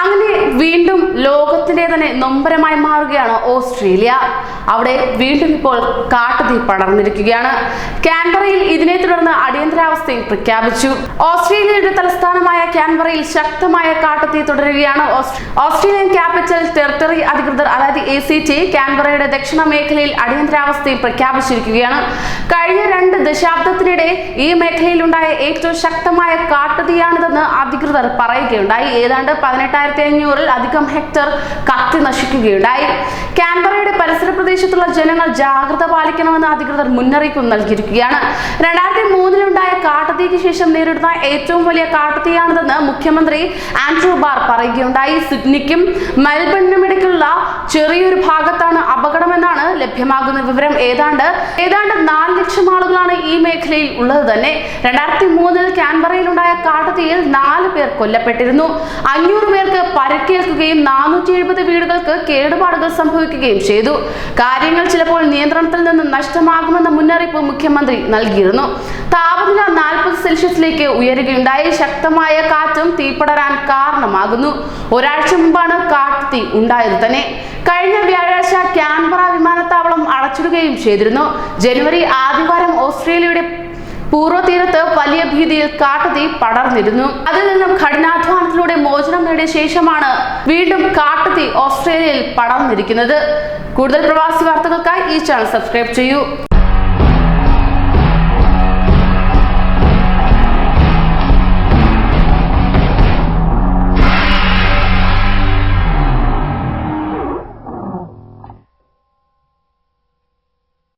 അങ്ങനെ വീണ്ടും ലോകത്തിലെ തന്നെ നൊമ്പരമായി മാറുകയാണ് ഓസ്ട്രേലിയ. അവിടെ വീണ്ടും ഇപ്പോൾ കാട്ടുതീ പടർന്നിരിക്കുകയാണ്. കാൻബറയിൽ ഇതിനെ തുടർന്ന് അടിയന്തരാവസ്ഥയും പ്രഖ്യാപിച്ചു. ഓസ്ട്രേലിയയുടെ തലസ്ഥാനമായ കാൻബറയിൽ ശക്തമായ കാട്ടുതീ തുടരുകയാണ് ഓസ്ട്രേലിയൻ ക്യാപിറ്റൽ ടെറിട്ടറി അധികൃതർ അതായത് എ സി ടി ക്യാൻബറയുടെ ദക്ഷിണ മേഖലയിൽ അടിയന്തരാവസ്ഥയും പ്രഖ്യാപിച്ചിരിക്കുകയാണ്. കഴിഞ്ഞ രണ്ട് ദശാബ്ദത്തിനിടെ ഈ മേഖലയിലുണ്ടായ ഏറ്റവും ശക്തമായ കാട്ടുതീയാണിതെന്ന് അധികൃതർ പറയുകയുണ്ടായി. ഏതാണ്ട് പതിനെട്ടായിരത്തി അഞ്ഞൂറിൽ അധികം ഹെക്ടർ കത്തി നശിക്കുകയുണ്ടായി. ക്യാൻബറയുടെ പരിസര പ്രദേശത്തുള്ള ജനങ്ങൾ ജാഗ്രത പാലിക്കണമെന്ന് അധികൃതർ മുന്നറിയിപ്പ് നൽകിയിരിക്കുകയാണ്. രണ്ടായിരത്തി മൂന്നിലുണ്ടായ കാട്ടുതീക്ക് ശേഷം നേരിടുന്ന ഏറ്റവും വലിയ കാട്ടുതീയാണിതെന്ന് മുഖ്യമന്ത്രി ആൻഡ്രൂ ബാർ പറയുകയുണ്ടായി. സിഡ്നിക്കും മെൽബണിനും ഇടയ്ക്കുള്ള ചെറിയൊരു ഭാഗത്താണ് അപകടമെന്നാണ് ലഭ്യമാകുന്ന വിവരം. ഏതാണ്ട് ഏതാണ്ട് നാല് ലക്ഷം ആളുകളാണ് ഈ മേഖലയിൽ ഉള്ളത് തന്നെ. രണ്ടായിരത്തി മൂന്നിൽ ക്യാൻബറയിലുണ്ടായ കാട്ടുതീയിൽ നാല് പേർ കൊല്ലപ്പെട്ടിരുന്നു. അഞ്ഞൂറ് പേർക്ക് പരിക്കേൽക്കുകയും നാനൂറ്റി എഴുപത് വീടുകൾക്ക് കേടുപാടുകൾ സംഭവിക്കുകയും ചെയ്തു. കാര്യങ്ങൾ ചിലപ്പോൾ നിയന്ത്രണത്തിൽ നിന്ന് നഷ്ടമാകുമെന്ന മുന്നറിയിപ്പ് മുഖ്യമന്ത്രി നൽകിയിരുന്നു. താപനില നാൽപ്പത് സെൽഷ്യസിലേക്ക് ഉയരുകയുണ്ടായി. ശക്തമായ കാറ്റും തീപടരാൻ കാരണമാകുന്നു. ഒരാഴ്ച മുമ്പാണ് കാട്ടുതീ ഉണ്ടായത് തന്നെ. കഴിഞ്ഞ വ്യാഴാഴ്ച ക്യാൻബറ വിമാനത്താവളം അടച്ചിടുകയും ചെയ്തിരുന്നു. ജനുവരി ആദ്യവാരം ഓസ്ട്രേലിയയുടെ പൂർവ തീരത്ത് വലിയ ഭീതിയിൽ കാട്ടുതീ പടർന്നിരുന്നു. അതിൽ നിന്നും കഠിനാധ്വാനത്തിലൂടെ മോചനം നേടിയ ശേഷമാണ് വീണ്ടും കാട്ടുതീ ഓസ്ട്രേലിയയിൽ പടർന്നിരിക്കുന്നത്. കൂടുതൽ പ്രവാസി വാർത്തകൾക്കായി ഈ ചാനൽ സബ്സ്ക്രൈബ് ചെയ്യൂ.